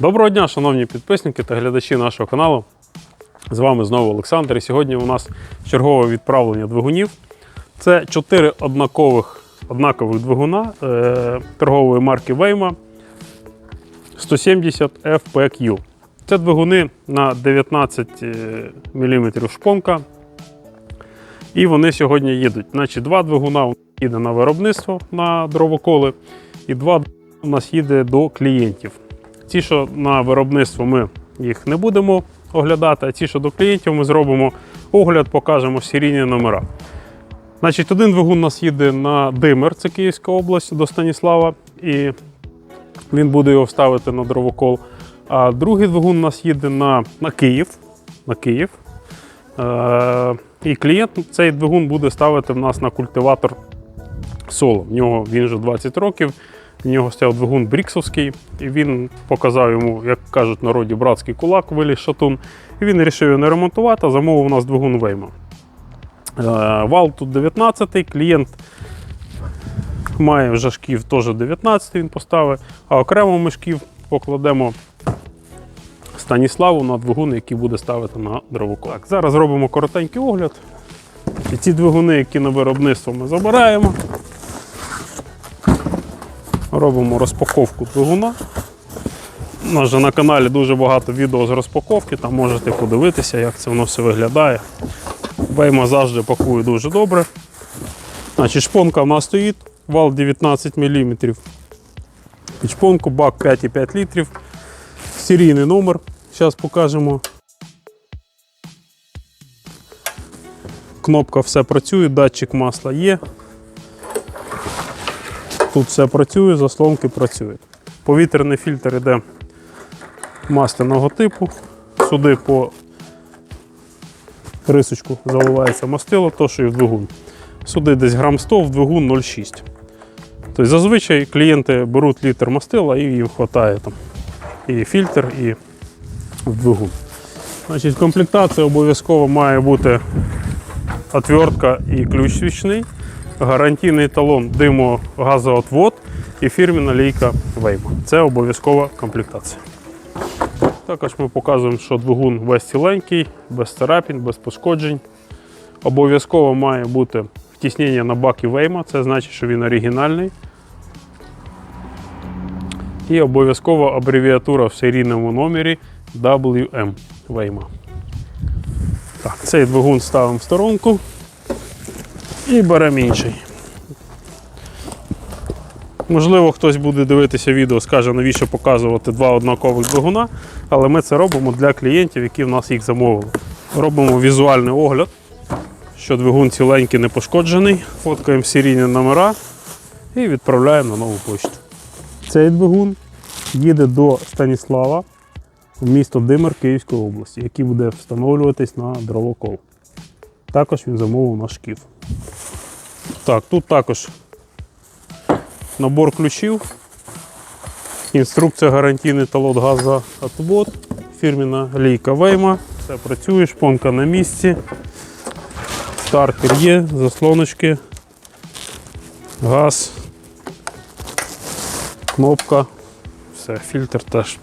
Доброго дня, шановні підписники та глядачі нашого каналу. З вами знову Олександр. І сьогодні у нас чергове відправлення двигунів. Це чотири однакових, однакових двигуна е, торгової марки Weyma 170 FPQ. Це двигуни на 19 мм шпонка. І вони сьогодні їдуть. Значить, два двигуна їде на виробництво на дровоколи, і два у нас їде до клієнтів. Ті, що на виробництво ми їх не будемо оглядати, а ті, що до клієнтів, ми зробимо огляд, покажемо серійні номера. Значить, один двигун у нас їде на Димер, це Київська область до Станіслава, і він буде його вставити на дровокол. А другий двигун у нас їде на, на Київ. На Київ. Е, і клієнт цей двигун буде ставити в нас на культиватор соло. В нього він вже 20 років. В нього стояв двигун бріксовський, і він показав йому, як кажуть народі, братський кулак, виліз шатун. І він вирішив його не ремонтувати, а замовив у нас двигун Вейма. Е, Вал тут 19-й, клієнт має вже шків теж 19 він поставив, а окремо ми шків покладемо Станіславу на двигун, який буде ставити на дровоку. Так, зараз робимо коротенький огляд. І ці двигуни, які на виробництво ми забираємо. Робимо розпаковку двигуна. У нас же на каналі дуже багато відео з розпаковки, там можете подивитися, як це воно все виглядає. Бейма завжди пакує дуже добре. Значить, Шпонка в нас стоїть, вал 19 мм. Під шпонку бак 5,5 літрів. Серійний номер. Зараз покажемо. Кнопка все працює, датчик масла є. Тут все працює, заслонки працюють. Повітряний фільтр йде масляного типу. Сюди по рисочку заливається мастило, то що і в двигун. Сюди десь грам 100, в двигун 0,6. Тобто зазвичай клієнти беруть літр мастила і їм вистачає там і фільтр, і в двигун. Значить, в комплектації обов'язково має бути отвертка і ключ свічний, гарантійний талон димогазоотвод і фірміна лійка Вейма. Це обов'язкова комплектація. Також ми показуємо, що двигун весь ціленький, без царапін, без пошкоджень. Обов'язково має бути втіснення на бакі Вейма, це значить, що він оригінальний. І обов'язково абревіатура в серійному номері WM Вейма. Так, цей двигун ставимо в сторонку і беремо інший. Можливо, хтось буде дивитися відео, скаже, навіщо показувати два однакових двигуна, але ми це робимо для клієнтів, які в нас їх замовили. Робимо візуальний огляд, що двигун ціленький не пошкоджений, фоткаємо серійні номера і відправляємо на нову почту. Цей двигун їде до Станіслава в місто Димир Київської області, який буде встановлюватись на дровокол. Також він замовив наш шкіф. Так, тут також набор ключів, інструкція гарантійний талон газоотвод, фірміна лійка Вейма. Все працює, шпонка на місці. Стартер є, заслоночки, газ, кнопка, все, фільтр теж.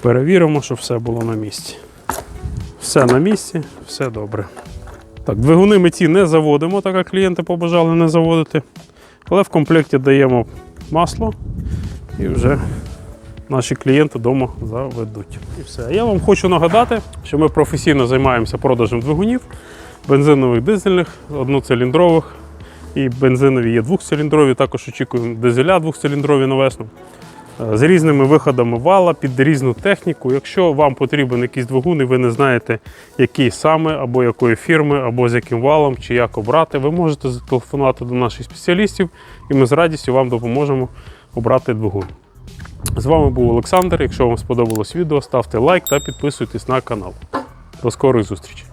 Перевіримо, щоб все було на місці. Все на місці, все добре. Так, двигуни ми ці не заводимо, так як клієнти побажали не заводити. Але в комплекті даємо масло і вже наші клієнти вдома заведуть. І все. Я вам хочу нагадати, що ми професійно займаємося продажем двигунів, бензинових, дизельних, одноциліндрових і бензинові є двохциліндрові. Також очікуємо дизеля двохциліндрові на весну. Е, З різними виходами вала під різну техніку. Якщо вам потрібен якийсь двигун і ви не знаєте, який саме, або якої фірми, або з яким валом, чи як обрати, ви можете зателефонувати до наших спеціалістів, і ми з радістю вам допоможемо обрати двигун. З вами був Олександр. Якщо вам сподобалось відео, ставте лайк та підписуйтесь на канал. До скорої зустрічі!